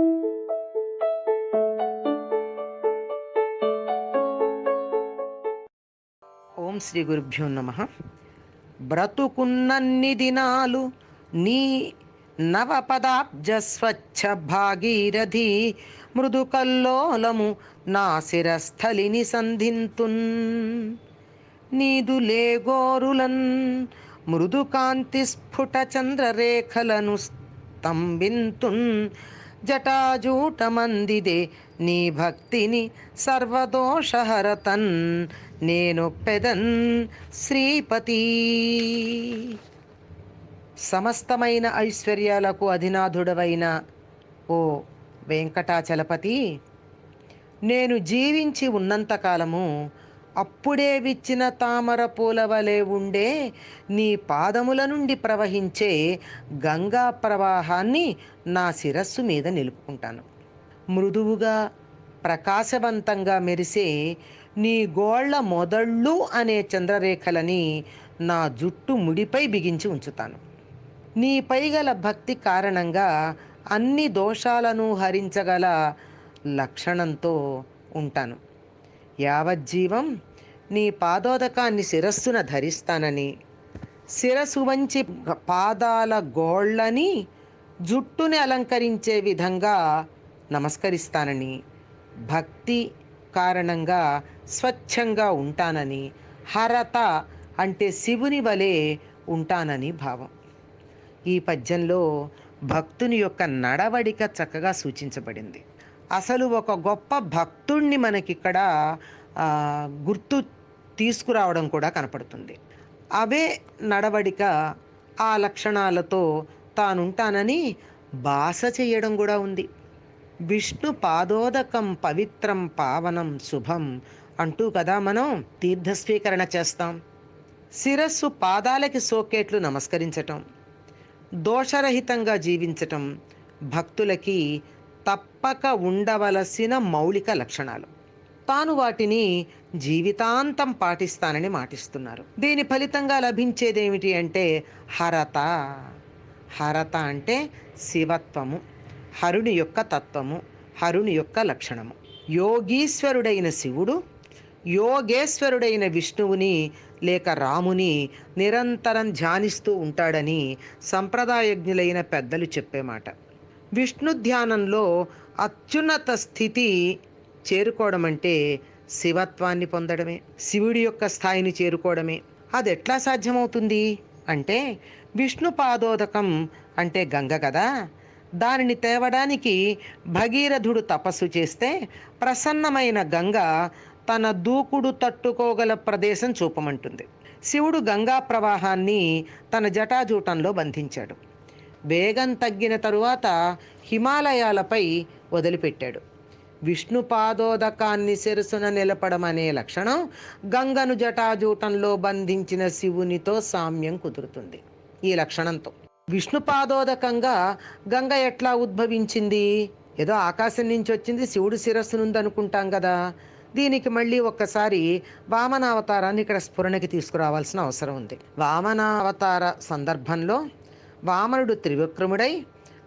ఓం శ్రీ గురుభ్యో నమ. బ్రతుకున్నన్ని దినాలు నీ నవపదాబ్జ స్వచ్ఛ భాగీరథి మృదు కల్లోలము నా శిరస్థలిని సంధింతున్. నీదు లేగోరులన్ మృదుకాంతి స్ఫుట చంద్రరేఖలను స్తంభింతున్. జటాజూటమందిదే నీ భక్తిని సర్వదోషహరతన్ నేను పెదన్ శ్రీపతి. సమస్తమైన ఐశ్వర్యాలకు అధినాథుడవైన ఓ వెంకటాచలపతి నేను జీవించి ఉన్నంతకాలము అప్పుడే విచ్చిన తామర పూల వలె ఉండే నీ పాదముల నుండి ప్రవహించే గంగా ప్రవాహాన్ని నా శిరస్సు మీద నిలుపుకుంటాను. మృదువుగా ప్రకాశవంతంగా మెరిసే నీ గోళ్ళ మొదళ్ళు అనే చంద్రరేఖలని నా జుట్టు ముడిపై బిగించి ఉంచుతాను. నీపై గల భక్తి కారణంగా అన్ని దోషాలను హరించగల లక్షణంతో ఉంటాను. యావజ్జీవం నీ పాదోదకాన్ని శిరస్సున ధరిస్తానని. శిరస్సు వంచి పాదాల గోళ్ళని జుట్టుని అలంకరించే విధంగా నమస్కరిస్తానని. భక్తి కారణంగా స్వచ్ఛంగా ఉంటానని. హరత అంటే శివుని వలె ఉంటానని భావం. ఈ పద్యంలో భక్తుని యొక్క నడవడిక చక్కగా సూచించబడింది. అసలు ఒక గొప్ప భక్తుణ్ణి మనకిక్కడ గుర్తు తీసుకురావడం కూడా కనపడుతుంది. అవే నడవడిక ఆ లక్షణాలతో తానుంటానని బాస చేయడం కూడా ఉంది. విష్ణు పాదోదకం పవిత్రం పావనం శుభం అంటూ కదా మనం తీర్థస్వీకరణ చేస్తాం. శిరస్సు పాదాలకి సోకేట్లు నమస్కరించటం దోషరహితంగా జీవించటం భక్తులకి తప్పక ఉండవలసిన మౌలిక లక్షణాలు. తాను వాటిని జీవితాంతం పాటిస్తానని మాటిస్తున్నారు. దీని ఫలితంగా లభించేదేమిటి అంటే హరత. హరత అంటే శివత్వము హరుని యొక్క తత్వము హరుని యొక్క లక్షణము. యోగీశ్వరుడైన శివుడు యోగేశ్వరుడైన విష్ణువుని లేక రాముని నిరంతరం ధ్యానిస్తూ ఉంటాడని సంప్రదాయజ్ఞులైన పెద్దలు చెప్పే మాట విష్ణు ధ్యానంలో అత్యున్నత స్థితి చేరుకోవడం అంటే శివత్వాన్ని పొందడమే శివుడి యొక్క స్థాయిని చేరుకోవడమే. అది ఎట్లా సాధ్యమవుతుంది? అంటే విష్ణు పాదోదకం అంటే గంగ కదా? దానిని తేవడానికి భగీరథుడు తపస్సు చేస్తే ప్రసన్నమైన గంగ తన దూకుడు తట్టుకోగల ప్రదేశం చూపమంటుంది. శివుడు గంగా ప్రవాహాన్ని తన జటాజూటంలో బంధించాడు. వేగం తగ్గిన తరువాత హిమాలయాలపై వదిలిపెట్టాడు. విష్ణు పాదోదకాన్ని శిరసున నిలపడమనే లక్షణం గంగను జటాజూటంలో బంధించిన శివునితో సామ్యం కుదురుతుంది. ఈ లక్షణంతో. విష్ణు పాదోదకంగా గంగ ఎట్లా ఉద్భవించింది? ఏదో ఆకాశం నుంచి వచ్చింది శివుడు శిరస్సు నుందనుకుంటాం కదా దీనికి మళ్ళీ ఒక్కసారి వామనావతారాన్ని ఇక్కడ స్ఫురణకి తీసుకురావాల్సిన అవసరం ఉంది. వామనావతార సందర్భంలో వామనుడు త్రివిక్రముడై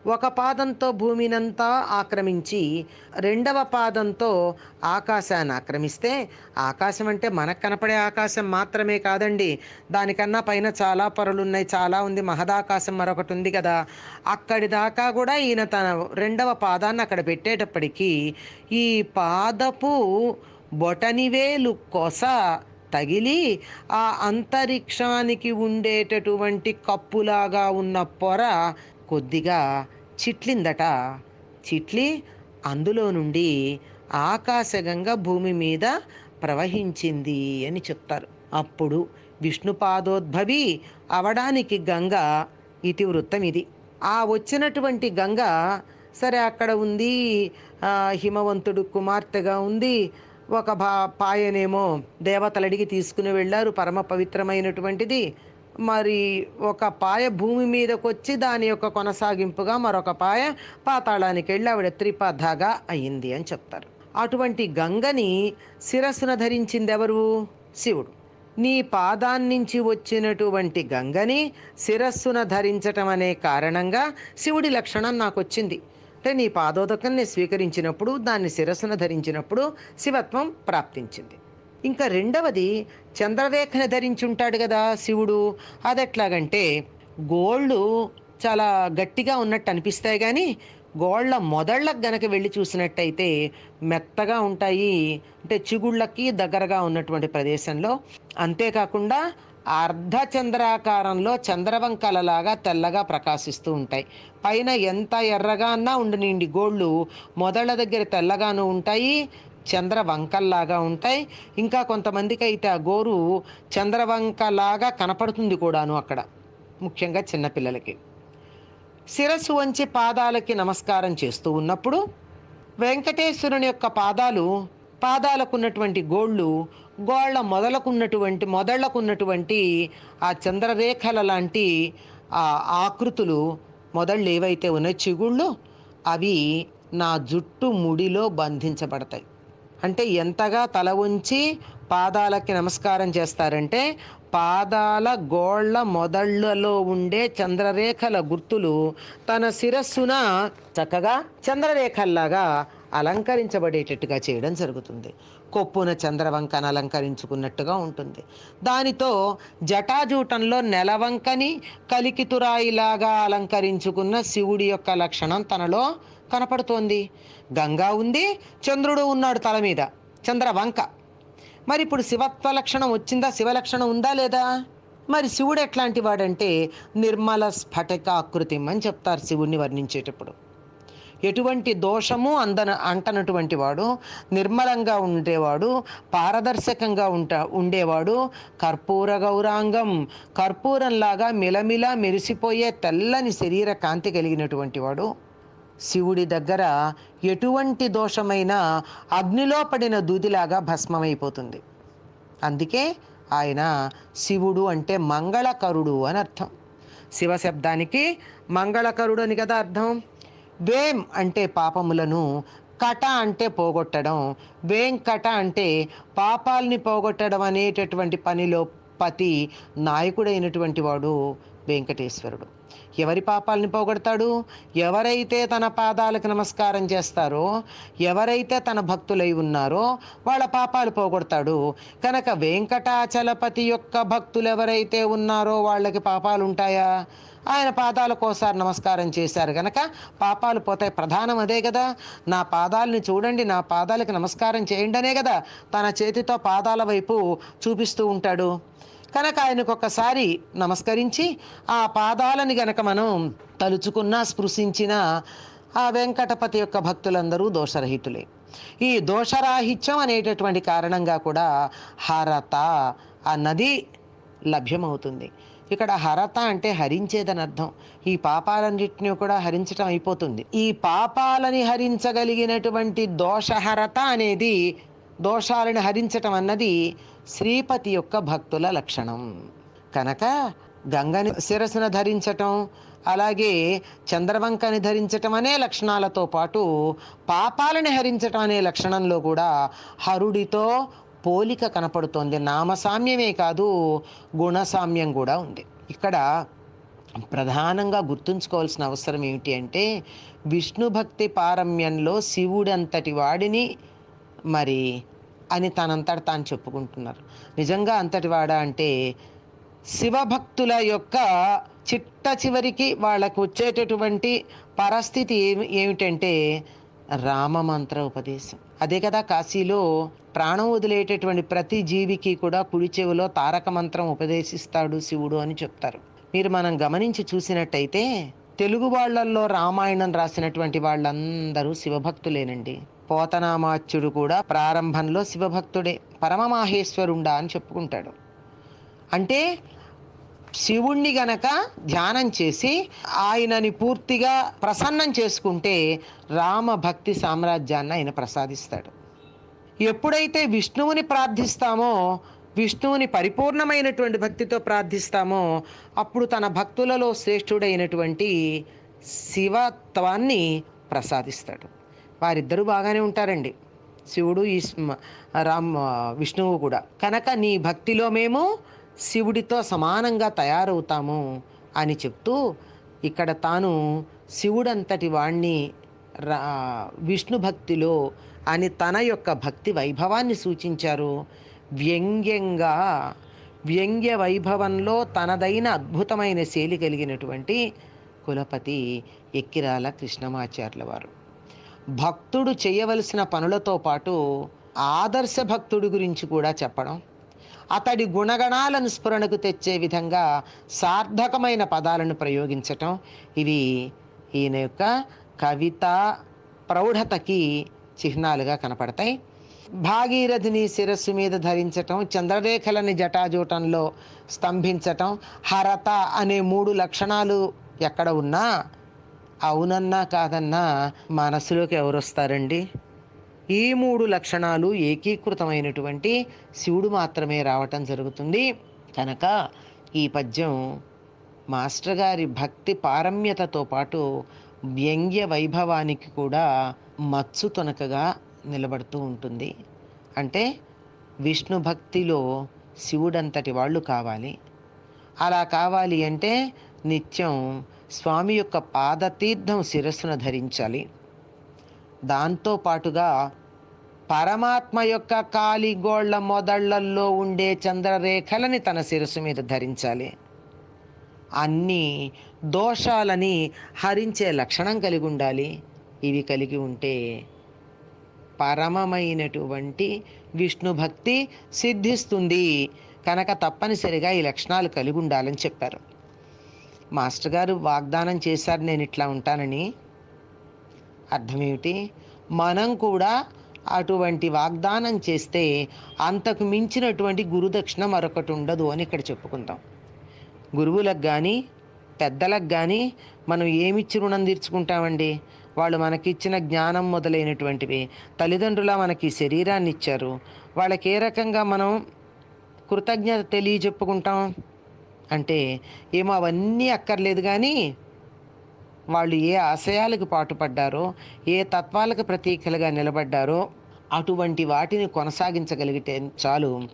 ఒక పాదంతో భూమినంతా ఆక్రమించి రెండవ పాదంతో ఆకాశాన్ని ఆక్రమిస్తే ఆకాశం అంటే మనకు కనపడే ఆకాశం మాత్రమే కాదండి. దానికన్నా పైన చాలా పొరలున్నాయి. చాలా ఉంది. మహదాకాశం మరొకటి ఉంది కదా. అక్కడి దాకా కూడా ఈయన తన రెండవ పాదాన్ని అక్కడ పెట్టేటప్పటికీ ఈ పాదపు బొటనివేలు కొస తగిలి ఆ అంతరిక్షానికి ఉండేటటువంటి కప్పులాగా ఉన్న పొర కొద్దిగా చిట్లిందట. చిట్లి అందులో నుండి ఆకాశగంగ భూమి మీద ప్రవహించింది అని చెప్తారు. అప్పుడు విష్ణుపాదోద్భవి అవడానికి గంగ ఇతివృత్తం ఇది. ఆ వచ్చినటువంటి గంగ సరే అక్కడ ఉంది హిమవంతుడు కుమార్తెగా ఉంది ఒక భా పాయనేమో దేవతలు అడిగి తీసుకుని వెళ్ళారు పరమ పవిత్రమైనటువంటిది. మరి ఒక పాయ భూమి మీదకి వచ్చి దాని యొక్క కొనసాగింపుగా మరొక పాయ పాతాళానికి వెళ్ళి ఆవిడ త్రిపథగా అయింది అని చెప్తారు. అటువంటి గంగని శిరస్సున ధరించిందెవరు? శివుడు. నీ పాదాన్నించి వచ్చినటువంటి గంగని శిరస్సున ధరించటం అనే కారణంగా శివుడి లక్షణం నాకు వచ్చింది అంటే నీ పాదోదకాన్ని స్వీకరించినప్పుడు దాన్ని శిరస్సును ధరించినప్పుడు శివత్వం ప్రాప్తించింది. ఇంకా రెండవది చంద్రరేఖను ధరించి ఉంటాడు కదా శివుడు. అది ఎట్లాగంటే గోళ్ళు చాలా గట్టిగా ఉన్నట్టు అనిపిస్తాయి కానీ గోళ్ళ మొదళ్ళకు గనక వెళ్ళి చూసినట్టయితే మెత్తగా ఉంటాయి. అంటే చిగుళ్ళకి దగ్గరగా ఉన్నటువంటి ప్రదేశంలో. అంతేకాకుండా అర్ధచంద్రాకారంలో చంద్రవంకలలాగా తెల్లగా ప్రకాశిస్తూ ఉంటాయి. పైన ఎంత ఎర్రగా అన్నా ఉండనిండి గోళ్ళు మొదళ్ళ దగ్గర తెల్లగాను ఉంటాయి చంద్రవంకల్లాగా ఉంటాయి. ఇంకా కొంతమందికి అయితే ఆ గోరు చంద్రవంకలాగా కనపడుతుంది కూడాను అక్కడ ముఖ్యంగా చిన్నపిల్లలకి శిరస్సు వంచి పాదాలకి నమస్కారం చేస్తూ ఉన్నప్పుడు వెంకటేశ్వరుని యొక్క పాదాలు పాదాలకున్నటువంటి గోళ్ళు గోళ్ళ మొదలకున్నటువంటి మొదళ్ళకున్నటువంటి ఆ చంద్రరేఖల లాంటి ఆ ఆకృతులు మొదళ్ళు ఏవైతే ఉన్నాయో చిగుళ్ళు అవి నా జుట్టు ముడిలో బంధించబడతాయి. అంటే ఎంతగా తల ఉంచి పాదాలకి నమస్కారం చేస్తారంటే పాదాల గోళ్ళ మొదళ్ళలో ఉండే చంద్రరేఖల గుర్తులు తన శిరస్సున చక్కగా చంద్రరేఖల్లాగా అలంకరించబడేటట్టుగా చేయడం జరుగుతుంది. కొప్పున చంద్రవంకను అలంకరించుకున్నట్టుగా ఉంటుంది. దానితో జటాజూటంలో నెలవంకని కలికితురాయిలాగా అలంకరించుకున్న శివుడి యొక్క లక్షణం తనలో కనపడుతోంది. గంగా ఉంది చంద్రుడు ఉన్నాడు తల మీద చంద్రవంక. మరి ఇప్పుడు శివత్వ లక్షణం వచ్చిందా శివలక్షణం ఉందా లేదా? మరి శివుడు ఎట్లాంటి వాడంటే నిర్మల స్ఫటిక ఆకృతి అని చెప్తారు శివుణ్ణి వర్ణించేటప్పుడు. ఎటువంటి దోషము అందన అంటనటువంటి వాడు నిర్మలంగా ఉండేవాడు పారదర్శకంగా ఉంటా ఉండేవాడు కర్పూర గౌరాంగం. కర్పూరంలాగా మిలమిల మెరిసిపోయే తెల్లని శరీర కాంతి కలిగినటువంటి వాడు. శివుడి దగ్గర ఎటువంటి దోషమైన అగ్నిలో పడిన దూదిలాగా భస్మమైపోతుంది. అందుకే ఆయన శివుడు అంటే మంగళకరుడు అని అర్థం. శివ శబ్దానికి మంగళకరుడు అని కదా అర్థం? వేం అంటే పాపములను కట అంటే పోగొట్టడం వేంకట అంటే పాపాల్ని పోగొట్టడం అనేటటువంటి పనిలో పతి నాయకుడైనటువంటి వాడు వెంకటేశ్వరుడు. ఎవరి పాపాలని పోగొడతాడు? ఎవరైతే తన పాదాలకు నమస్కారం చేస్తారో ఎవరైతే తన భక్తులై ఉన్నారో వాళ్ళ పాపాలు పోగొడతాడు. కనుక వెంకటాచలపతి యొక్క భక్తులు ఎవరైతే ఉన్నారో వాళ్ళకి పాపాలు ఉంటాయా ఆయన పాదాలకు ఒకసారి నమస్కారం చేశారు గనక పాపాలు పోతాయి ప్రధానం అదే కదా. నా పాదాలని చూడండి నా పాదాలకు నమస్కారం చేయండి అనే కదా తన చేతితో పాదాల వైపు చూపిస్తూ ఉంటాడు. కనుక ఆయనకు ఒకసారి నమస్కరించి ఆ పాదాలని గనక మనం తలుచుకున్నా స్పృశించిన ఆ వెంకటపతి యొక్క భక్తులందరూ దోషరహితులే. ఈ దోషరాహిత్యం అనేటటువంటి కారణంగా కూడా హరత అన్నది లభ్యమవుతుంది. ఇక్కడ హరత అంటే హరించేదని అర్థం ఈ పాపాలన్నింటినీ కూడా హరించటం అయిపోతుంది. ఈ పాపాలని హరించగలిగినటువంటి దోషహరత అనేది దోషాలను హరించటం అన్నది శ్రీపతి యొక్క భక్తుల లక్షణం. కనుక గంగని శిరస్సును ధరించటం అలాగే చంద్రవంకని ధరించటం అనే లక్షణాలతో పాటు పాపాలని హరించటం అనే లక్షణంలో కూడా హరుడితో పోలిక కనపడుతోంది. నామసామ్యమే కాదు గుణసామ్యం కూడా ఉంది. ఇక్కడ ప్రధానంగా గుర్తుంచుకోవాల్సిన అవసరం ఏమిటి అంటే విష్ణు భక్తి పారమ్యంలో శివుడంతటి వాడిని మరి అని తనంతట తాను చెప్పుకుంటున్నారు. నిజంగా అంతటి వాడా అంటే శివభక్తుల యొక్క చిట్ట చివరికి వాళ్ళకు వచ్చేటటువంటి పరిస్థితి ఏమి ఏమిటంటే రామమంత్ర ఉపదేశం. అదే కదా కాశీలో ప్రాణం వదిలేటటువంటి ప్రతి జీవికి కూడా కుడి చెవిలో తారక మంత్రం ఉపదేశిస్తాడు శివుడు అని చెప్తారు. మీరు మనం గమనించి చూసినట్టయితే తెలుగు వాళ్ళల్లో రామాయణం రాసినటువంటి వాళ్ళందరూ శివభక్తులేనండి. పోతనామాచ్యుడు కూడా ప్రారంభంలో శివభక్తుడే పరమమాహేశ్వరుండా అని చెప్పుకుంటాడు. అంటే శివుణ్ణి గనక ధ్యానం చేసి ఆయనని పూర్తిగా ప్రసన్నం చేసుకుంటే రామ భక్తి సామ్రాజ్యాన్ని ఆయన ప్రసాదిస్తాడు. ఎప్పుడైతే విష్ణువుని ప్రార్థిస్తామో విష్ణువుని పరిపూర్ణమైనటువంటి భక్తితో ప్రార్థిస్తామో అప్పుడు తన భక్తులలో శ్రేష్ఠుడైనటువంటి శివత్వాన్ని ప్రసాదిస్తాడు. వారిద్దరూ బాగానే ఉంటారండి. శివుడు ఈ స్మ- రామ్ విష్ణువు కూడా. కనుక నీ భక్తిలో మేము శివుడితో సమానంగా తయారవుతాము అని చెప్తూ ఇక్కడ తాను శివుడంతటి వాణ్ణి రా విష్ణు భక్తిలో అని తన యొక్క భక్తి వైభవాన్ని సూచించారు. వ్యంగ్యంగా వ్యంగ్య వైభవంలో తనదైన అద్భుతమైన శైలి కలిగినటువంటి కులపతి ఎక్కిరాల కృష్ణమాచార్యుల వారు. భక్తుడు చేయవలసిన పనులతో పాటు ఆదర్శ భక్తుడి గురించి కూడా చెప్పడం అతడి గుణగణాలను స్ఫురణకు తెచ్చే విధంగా సార్థకమైన పదాలను ప్రయోగించటం. ఇవి ఈయన యొక్క కవిత ప్రౌఢతకి చిహ్నాలుగా కనపడతాయి. భాగీరథిని శిరస్సు మీద ధరించటం చంద్రరేఖలని జటాజూటంలో స్తంభించటం హరత అనే మూడు లక్షణాలు ఎక్కడ ఉన్నా అవునన్నా కాదన్నా మనసులోకి ఎవరు వస్తారండి ఈ మూడు లక్షణాలు ఏకీకృతమైనటువంటి శివుడు మాత్రమే రావటం జరుగుతుంది. కనుక ఈ పద్యం మాస్టర్ గారి భక్తి పారమ్యతతో పాటు వ్యంగ్య వైభవానికి కూడా మత్సు తొనకగా నిలబడుతూ ఉంటుంది. అంటే విష్ణు భక్తిలో శివుడంతటి వాళ్ళు కావాలి. అలా కావాలి అంటే నిత్యం స్వామి యొక్క పాదతీర్థం శిరస్సును ధరించాలి. దాంతో పాటుగా పరమాత్మ యొక్క కాలిగోళ్ళ మొదళ్ళల్లో ఉండే చంద్రరేఖలని తన శిరస్సు మీద ధరించాలి. అన్ని దోషాలని హరించే లక్షణం కలిగి ఉండాలి. ఇవి కలిగి ఉంటే పరమమైనటువంటి విష్ణు భక్తి సిద్ధిస్తుంది. కనుక తప్పనిసరిగా ఈ లక్షణాలు కలిగి ఉండాలని చెప్పారు. మాస్టర్ గారు వాగ్దానం చేశారు నేను ఇట్లా ఉంటానని. అర్థమేమిటి? మనం కూడా అటువంటి వాగ్దానం చేస్తే అంతకు మించినటువంటి గురుదక్షిణ మరొకటి ఉండదు అని ఇక్కడ చెప్పుకుందాం. గురువులకు కానీ పెద్దలకు కానీ మనం ఏమిచ్చి రుణం తీర్చుకుంటామండి? వాళ్ళు మనకిచ్చిన జ్ఞానం మొదలైనటువంటివి. తల్లిదండ్రుల మనకి శరీరాన్ని ఇచ్చారు. వాళ్ళకి ఏ రకంగా మనం కృతజ్ఞత తెలియజెప్పుకుంటాం? అంటే ఏమో అవన్నీ అక్కర్లేదు కానీ వాళ్ళు ఏ ఆశయాలకు పాటుపడ్డారో ఏ తత్వాలకు ప్రతీకలుగా నిలబడ్డారో అటువంటి వాటిని కొనసాగించగలిగితే చాలు.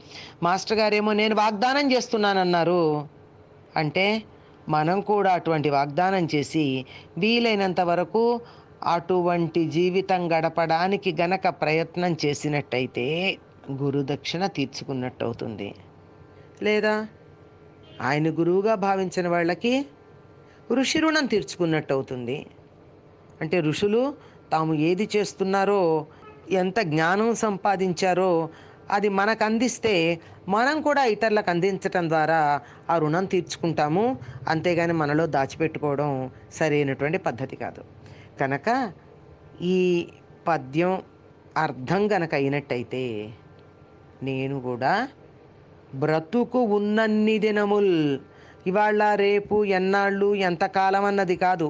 మాస్టర్ గారేమో నేను వాగ్దానం చేస్తున్నానన్నారు. అంటే మనం కూడా అటువంటి వాగ్దానం చేసి వీలైనంత వరకు అటువంటి జీవితం గడపడానికి గనక ప్రయత్నం చేసినట్టయితే గురుదక్షిణ తీర్చుకున్నట్టు అవుతుంది లేదా ఆయన గురువుగా భావించిన వాళ్ళకి ఋషి రుణం తీర్చుకున్నట్టు అవుతుంది అంటే ఋషులు తాము ఏది చేస్తున్నారో ఎంత జ్ఞానం సంపాదించారో అది మనకు అందిస్తే మనం కూడా ఇతరులకు అందించటం ద్వారా ఆ రుణం తీర్చుకుంటాము. అంతేగాని మనలో దాచిపెట్టుకోవడం సరైనటువంటి పద్ధతి కాదు. కనుక ఈ పద్యం అర్థం గనక అయినట్టయితే నేను కూడా బ్రతుకు ఉన్నన్ని దినముల్ ఇవాళ రేపు ఎన్నాళ్ళు ఎంతకాలం అన్నది కాదు.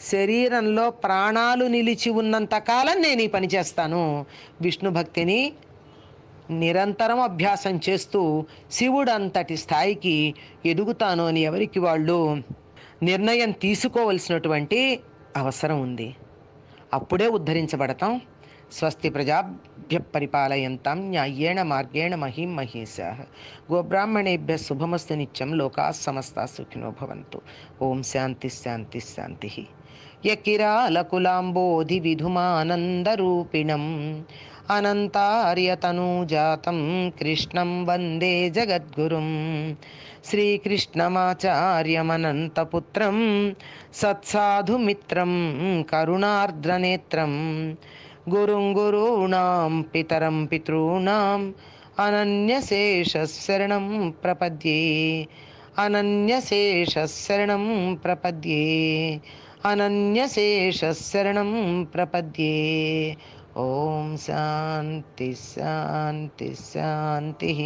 శరీరంలో ప్రాణాలు నిలిచి ఉన్నంతకాలం నేను ఈ పని చేస్తాను. విష్ణు భక్తిని నిరంతరం అభ్యాసం చేస్తూ శివుడు అంతటి స్థాయికి ఎదుగుతాను అని ఎవరికి వాళ్ళు నిర్ణయం తీసుకోవలసినటువంటి అవసరం ఉంది. అప్పుడే ఉద్ధరించబడతాం. స్వస్తి ప్రజా गोभ्यः परिपालयन्तां न्याय्येण मगेण मही महीसः गोब्राह्मणेभ्य शुभमस्त नित्यं लोका समस्ता सुखिनो भवन्तु। शांति शान्तिः शान्तिः शान्तिः। यकिरालकुलाम्बोधिविधुमानन्दरूपिणम् अनन्तार्यतनूजातं कृष्णं वंदे जगद्गुरुं। श्रीकृष्णमाचार्यमनन्तपुत्रं सत्साधुमित्रं करुणार्द्रनेत्रं गुरुं गुरूणां पितरं पितॄणाम् अनन्यशेषशरणं प्रपद्ये। अनन्यशेषशरणं प्रपद्ये। अनन्यशेषशरणं प्रपद्ये। ॐ शान्ति शान्ति शान्तिः।